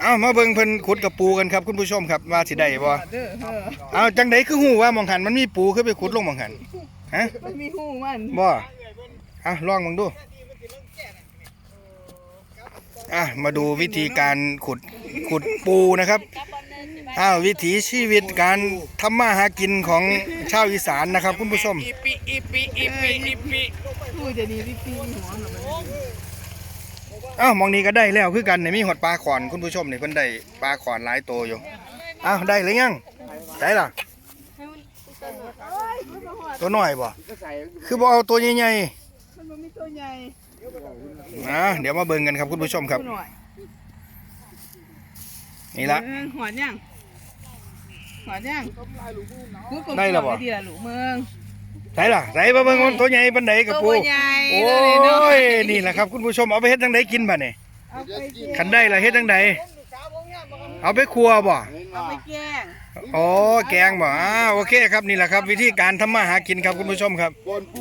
เอามาเบิ่งเพิ่นขุดกับปูกันครับคุณผู้ชมครับว่าสิได้บ่เด้อเออเอาจังไดคือฮู้ว่าหมองหันมันมีปูคือไปขุดลงหมองหันฮะมันมีหูมันบ่อะลองมึงดูอะมาดูวิธีการขุดขุดปูนะครับอ้าววิถีชีวิตการทำมาหากินของชาวอีสานนะครับ คุณผู้ชมอีปีอีปีอีปีอีปีหูจะดีพี่ปีหัวหนูมัน อ้าวหมองนี้ก็ได้แล้วคือกันเนี่ยมีหอดปลาขอนคุณผู้ชมนี่เพิ่นได้ปลาขอนหลายตัวอยู่อ้าวได้หรือยังได้ล่ะตัวน้อยบ่คือบ่เอาตัวใหญ่มันบ่มีตัวใหญ่ๆอะเดี๋ยวมาเบิ่งกันครับคุณผู้ชมครับ ตัวหน่อยนี่ละ เออหอดยังหอดยังกูกบได้แล้วบ่กดีละลูกเมือง ไหนล่ะไหนมาเบิ่งมันตัวใหญ่ปานใดกับปูตัวใหญ่โอ้ตัวน้อยนี่แหละครับ คุณผู้ชมเอาไปเฮ็ดจังไดกินบัดนี่เอาไปเกคันได้ล่ะเฮ็ดจังไดเอาไปครัวบ่เอาไปแกงอ๋อแกงบ่อ่าโอเคครับนี่แหละครับ วิธีการทำมาหากินครับคุณผู้ชมครับบนปู